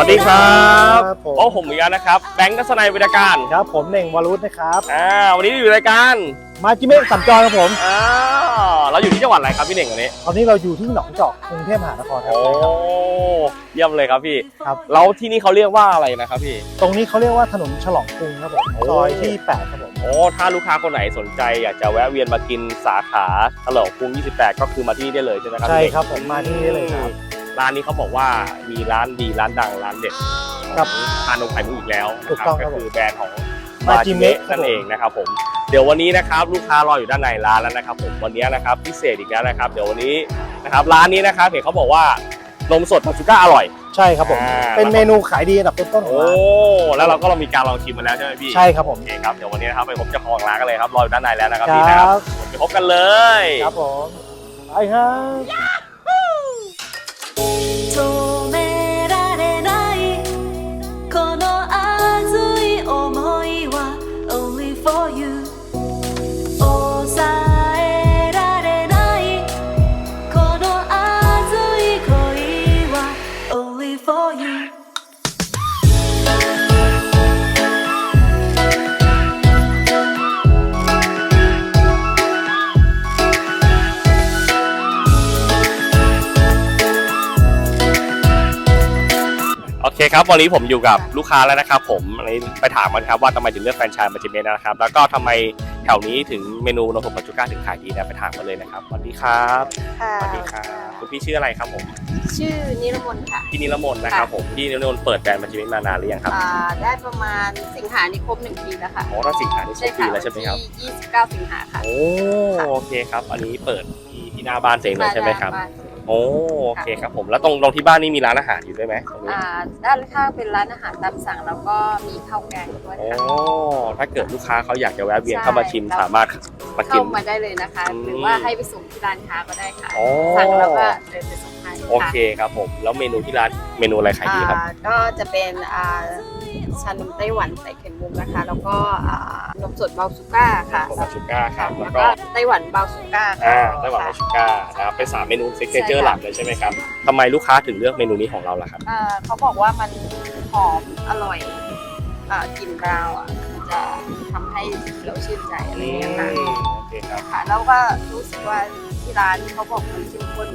วัสดีครับครับผมโอ้ผมเหมือนกันนะครับ แบงค์ทัศนัยวิทยการครับผมเน่งวรุษนะครับอ่าวันนี้อยู่รายการมาจิเมะสัญจรครับผมอ่าเราอยู่ที่จังหวัดอะไรครับพี่เน่งวันนี้ตอนนี้เราอยู่ที่หนองจอกกรุงเทพมหานครครับโอ้เยี่ยมเลยครับพี่ครับ แล้วที่นี่เขาเรียกว่าอะไรนะครับพี่ ตรงนี้เขาเรียกว่าถนนฉลองกรุงครับผมโอ้ ซอยที่8ครับผมโอ้ถ้าลูกค้าคนไหนสนใจอยากจะแวะเวียนมากินสาขาตลกกรุง 28 ก็คือมาที่นี่ได้เลยใช่ไหมครับใช่พี่เน่งครับผมมาที่นี่ได้เลยครับ ร้านนี้เขาบอกว่ามีร้านดีร้านดังร้านเด็ดครับทานนมไข่มุกอีกแล้วถูนะกครับต้องครัก็บผมคือแบรนด์ของมาจิเมะครับนั่นเองนะครับผมเดี๋ยววันนี้นะครับลูกค้ารออยู่ด้านในร้านแล้วนะครับผมวันนี้นะครับพิเศษอีกแล้วนะครับ เดี๋ยววันนี้นะครับร้านนี้นะครับเห็นเขาบอกว่านมสดปาชูก้าอร่อย ใช่ครับผม อ่า เป็นเมนูขายดีอันดับต้นๆของโอ้ร้านแล้วเราก็เรามีการลองชิมมาแล้วใช่ไหมพี่ใช่ครับผม โอเคครับเดี๋ยววันนี้นะครับไปพบเจ้าของร้านกันเลยครับรออยู่ด้านในแล้วนะครับคพี่นะครัรับบไปพบกันเลย ครับผมไปครับ for you คครับวันนี้ผมอยู่กับลูกค้าแล้วนะครับ ผมอันนี้ไปถามมันครับว่าทำไมถึงเลือกแฟรนไชส์มาจิเมนนะครับ แล้วก็ทำไมแถวนี้ถึงเมนูนมสดปาชูก้าถึงขายดีนะไปถามกันเลยนะครับสวัสดีครับค่ะสวัสดีครับคุณพี่ชื่ออะไรครับผมชื่อนิรมนต์ค่ะพี่นิรมนต์นะครับผมพี่นิรมนต์เปิดแบรนด์มาจิเมนมานานหรือยังครับอ่าได้ประมาณสิงหานี่ครบหนึ่งปีแล้วค่ะโอ้ตั้งสิงหาที่ใช่ปีค่ะแล้วใช่ไหมครับวันที่29สิงหาค่ะโอ้โอเคครับ อันนี้เปิดที่ที่หน้าบ้านเองเลยใช่ไหมครับาน โอ้โอเคครับผมแล้วตรงตรงที่บ้านนี่มีร้านอาหารอยู่ด้วยไหมตรงนี้อ่าด้านข้างเป็นร้านอาหารตามสั่งแล้วก็มีข้าวแกงด้วยโอ้ค่ะถ้าเกิดลูกค้าเขาอยากจะแวะเวียนใช่เข้ามาชิมสามารถมากิเข้าน มาได้เลยนะคะ อืม หรือว่าให้ไปส่งที่ร้านค้าก็ได้ค่ะ โอ้สั่งแล้วก็เดินไปส่งให้ะโอเคครับผม แล้วเมนูที่ร้านเมนูอะไรขายดีครับ อ่าก็จะเป็นอ่า ชานมไต้หวันใส่ไข่มุกนะคะ แล้วก็อ่านมสดเบาซูก้าค่ะผมชูก้าครับแล้แล้ววก็ก็ไต้หวันเบาซูก้าค่ะอ่าไต้หวันค่ะชูก้านะครับเป็นสามเมนูซิกเนเจอร์ใช่ค่ะหลักเลยใช่ไหมครับทำไมลูกค้าถึงเลือกเมนูนี้ของเราล่ะครับ อ่าเขาบอกว่ามันหอมอร่อยอ่ากลิ่นบราวน์อะมันจะทำให้เราชื่นใจอะไรอย่างเงี้ยค่ะ โอเคครับค่ะแล้วก็รู้สึกว่าที่ร้านเขาบอกมันเข้มข้น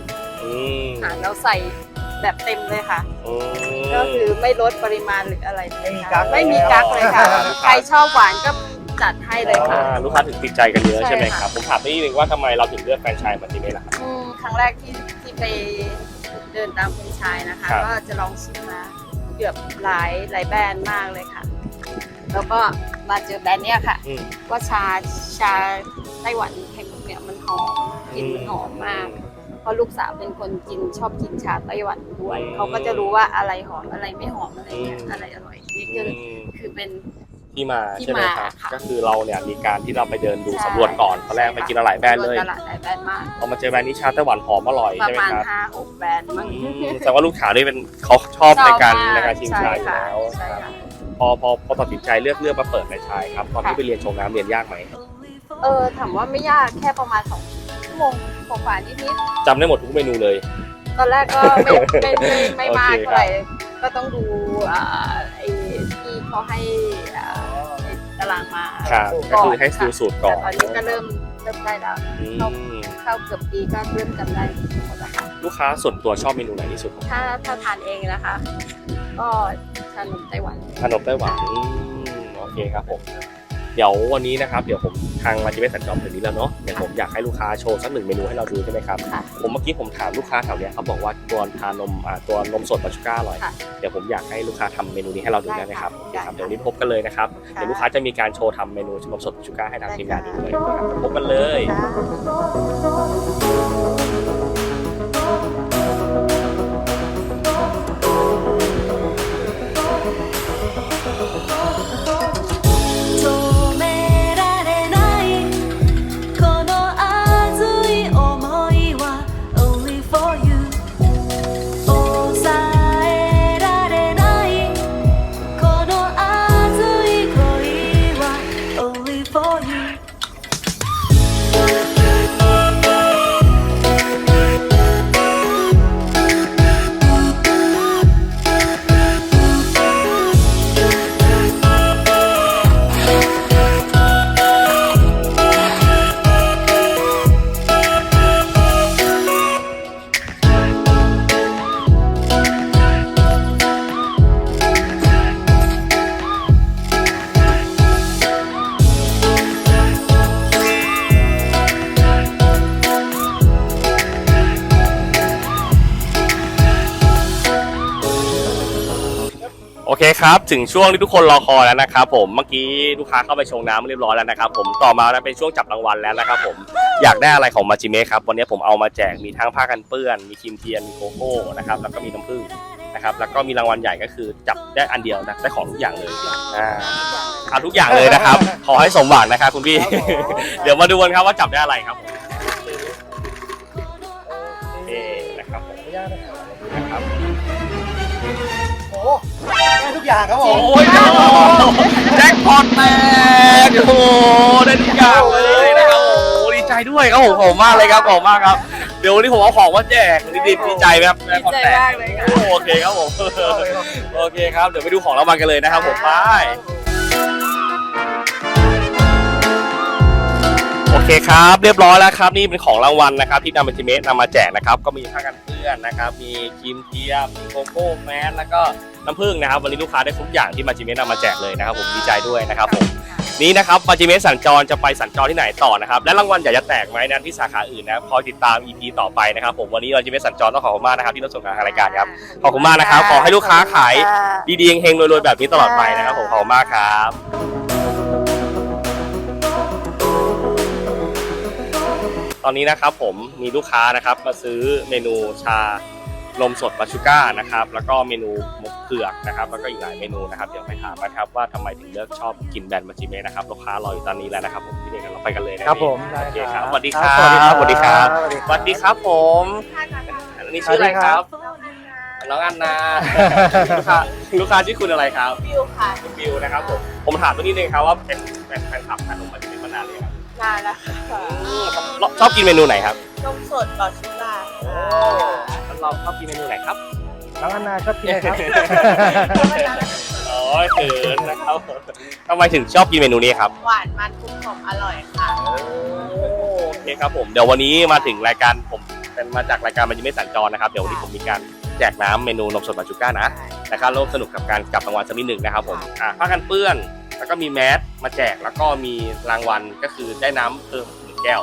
อืมค่ะแล้วใส่ แบบเต็มเลยค่ะ อืม ก็คือไม่ลดปริมาณหรืออะไรเลยไม่มีค่ะกั๊กไม่มีกั๊กเลยค่ะอ่าใครชอบหวานก็จัดให้เลยค่ะ อ่าลูกค้าถึงติดใจกันเยอะใช่ใช่ไหมคค่ะ รับ ผมถามนิดนึงว่าทำไมเราถึงเลือกแฟรนไชส์มาที่นี่ล่ะครับ อืมครั้งแรกที่ที่ไปเดินตามคุณชายนะคะ ครับ ก็จะลองชิมมาเกือบหลายหลายแบรนด์มากเลยค่ะ แล้วก็มาเจอแบรนด์เนี้ยค่ะ อืม ว่าชาชาไต้หวันไข่มุกเนี่ยมันหอมกลิ่นมันหอมมากเพ ราะลูกสาวเป็นคนกินชอบกินชาไต้หวันด้วยอืมเขาก็จะรู้ว่าอะไรหอมอะไรไม่หอมอะไรเงี้ยอืม อะไรอร่อยนี่ก็อืมคือเป็น ที่มาที่ใช่ไหมครับมาค่ะก็คือเราเนี่ยมีการที่เราไปเดินดูใช่สำรวจก่อนตอนแรกไปกินหลายแบรนด์เลยตลาดหลายแบรนด์มากพอมาเจอแบรนด์นี้ชาไต้หวันหอมอร่อยประใช่ไหมมาณครับห้าหกแบรนด์มั้งอืมแต่ว่าลูกค้าด้วยเป็นเขาชอบในการชอบมในการชิมชาอยู่ใค่ะแล้วใช่ครับ ค่ะ พอพอพอตัดสินใจเลือกเลือกมาเปิดในชายครับตอนที่ค่ะ ไปเรียนชงน้ำเรียนยากไหมเออถามว่าไม่ยากแค่ประมาณสองชั่วโมง กว่าๆนิดจำได้หมดทุกเมนูเลย ๆตอนแรกก็ไม่ไม่ไม่ไม่มากโอเคครับ เท่าไหร่ก็ต้องดูอ่าไอ้ที่เขาให้อ่าไอ้ตารางมาครับก็คือให้ดูสูตรก่อนแต่ตอนนี้ก็เริ่มเริ่มได้แล้ว อืมเข้าเกือบปีก็เริ่มจำได้หมดแล้วค่ะลูกค้าส่วนตัวชอบเมนูไหนที่สุดถ้าถ้าทานเองนะคะ ก็ชานมไต้หวัน ขนมไต้หวันอืมโอเคครับผม เดี๋ยววันนี้นะครับเดี๋ยวผมทางมาจิเมสัญจรถึงนี้แล้วเนาะเดี๋ยวผมอยากให้ลูกค้าโชว์สักหนึ่งเมนูให้เราดูใช่ไหมครับค่ะ ผมเมื่อกี้ผมถามลูกค้าแถวเนี้ยเขาบอกว่าตัวทานมอ่าตัวนมสดปาชูก้าอร่อย ค่ะ เดี๋ยวผมอยากให้ลูกค้าทำเมนูนี้ให้เราดูได้ไหมครับได้โอเคครับได้เดี๋ยววันนี้พบกันเลยนะครับเดี๋ยวลูกค้าจะมีการโชว์ทำเมนูนมสดปาชูก้าให้ทางทีมงานดูเลยนะครับพบกันเลย止 เคครับถึงช่วงที่ทุกคนรอคอยแล้วนะครับผมเมื่อกี้ลูกค้าเข้าไปชงน้ำเรียบร้อยแล้วนะครับผมต่อมาแล้วเป็นช่วงจับรางวัลแล้วนะครับผมอยากได้อะไรของมาจิเมะครับวันนี้ผมเอามาแจกมีทั้งผ้ากันเปื้อน มีครีมเทียนมีโกโก้นะครับแล้วก็มีน้ำผึ้งนะครับแล้วก็มีรางวัลใหญ่ก็คือจับได้อันเดียวนะได้ของทุกอย่างเลยอ่าเอาทุกอย่างเลยนะครับ ขอให้สมหวังนะครับคุณพี่ เดี๋ยวมาดูกันครับว่าจับได้อะไรครับผมเอ๊นะครับผมขออนุญาตนะครับนะครับ โอ้ได้ทุกอย่างครับผโอ้มยแจ็คพอตแตกโอ้โหได้ทุกอย่างเลยนะครับโอ้โหดีใจด้วยครับผมผมมากเลยครับผมมากครับเดี๋ยววันนี้ผมเอาของมาแจกดีดีดีใจไหมครับแจ็คพอตแตกดีใจมากเลยค่ะ โอเคครับผมโอเคครับเดี๋ยวไปดูของรางวัลกันเลยนะครับผมไป โอ เคครับ เรียบร้อยแล้วครับ นี่เป็นของรางวัลนะครับ ที่นำมาจิเมะนำมาแจกนะครับ ก็มีผ้ากันเปื้อนนะครับ มีครีมเทียมมีโกโก้แมสแล้วก็น้ำผึ้งนะครับ วันนี้ลูกค้าได้ทุกอย่างที่มาจิเมะนำมาแจกเลยนะครับผมดีใจด้วยนะครับผมนี่นะครับมาจิเมะสัญจรจะไปสัญจรที่ไหนต่อนะครับ และรางวัลอยากจะแตกไหมนะที่สาขาอื่นนะครับคอยติดตาม EP ต่อไปนะครับ ผมวันนี้มาจิเมะสัญจรต้องขอบคุณมากนะครับที่รับชมการรายการครับขอบคุณมากนะครับขอให้ลูกค้าขายดีๆเฮงๆรวยๆแบบนี้ตลอดไปนะครับผมขอบคุณมากครับ ตอนนี้นะครับผมมีลูกค้านะครับมาซื้อเมนูชานมสดบาชูก้านะครับแล้วก็เมนูหมกเผือกนะครับแล้วก็อีกหลายเมนูนะครับเดี๋ยวไปถามนะครับว่าทำไมถึงเลือกชอบกินแบรนด์มาจิเมะนะครับลูกค้ารออยู่ตอนนี้แล้วนะครับผมพี่เด็กกันเราไปกันเลยนะครับผมได้โอเคคครัรับบสวัสดีครับสวัสดีครับสวัสดีครับผมอันนี้ชื่ออะไรครับน้องอันนาลูกค้าลูกค้าชื่อคุณอะไรครับวิวค่ะคุณบิวนะครับผมผมถามตัวนี้นึงครับว่าเป็นเป็นแฟนคลับขนมมาจิเมะมานานเลยครับ นานแล้วค่ะชอบกินเมนูไหนครับนมสดบอชูก้าแล้วเราชอบกินเมนูไหนครับน้องอันนาชอบกินอะไรครับอ๋อเขินนะครับทำไมถึงชอบกินเมนูนี้ครับ หวานมันกรุบกรอบอร่อยค่ะโอเคครับผมเดี๋ยววันนี้มาถึงรายการผมเป็นมาจากรายการมันจะไม่สัญจรนะครับ เดี๋ยววันนี้ผมมีการแจกน้ำเมนูนมสดบาจูก้านะนะครับร่วมสนุกกับการจับรางวัลสักนิดหนึ่งนะครับผมอ่าผ้ากันเปื้อน แล้วก็มีแมสมาแจกแล้วก็มีรางวัลก็คือได้น้ำเพิ่มหนึ่งแก้ว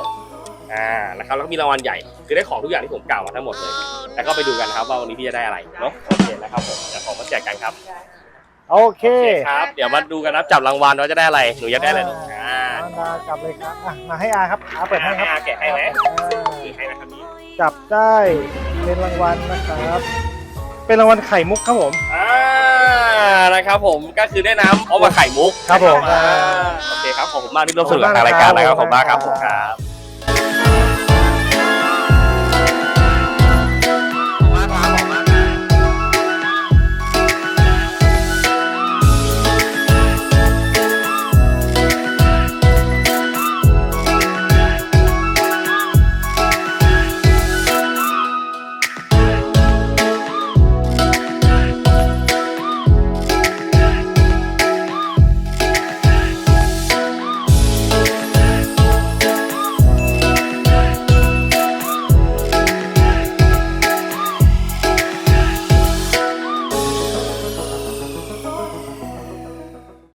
อ่านะครับแล้วก็มีรางวัลใหญ่ คือได้ของทุกอย่างที่ผมกล่าวมาทั้งหมดเลย แล้วก็ไปดูกันนะครับว่าวันนี้พี่จะได้อะไรเนาะโอเคนะครับผมเดี๋ยวของมาแจกกันครับโอเคโอเคครับเดี๋ยวมาดูกันนะครับจับรางวัลว่าจะได้อะไรหนูอยากได้อะไรลูกอ่าอันดาจับเลยครับอะมาให้อาครับอาเปิดให้ครับอาแกะให้ไหมอ่าคือให้นะครับพี่จับได้เป็นรางวัลนะครับ เป็นรางวัลไข่มุกครับผมอ่า นะครับผมก็คือได้น้ำเอามาไข่มุกครับผม อ่าโอเคครับขอบคุณมากที่ร่วมสนุกกับทางรายการนะครับขอบคุณมากครับผมครับ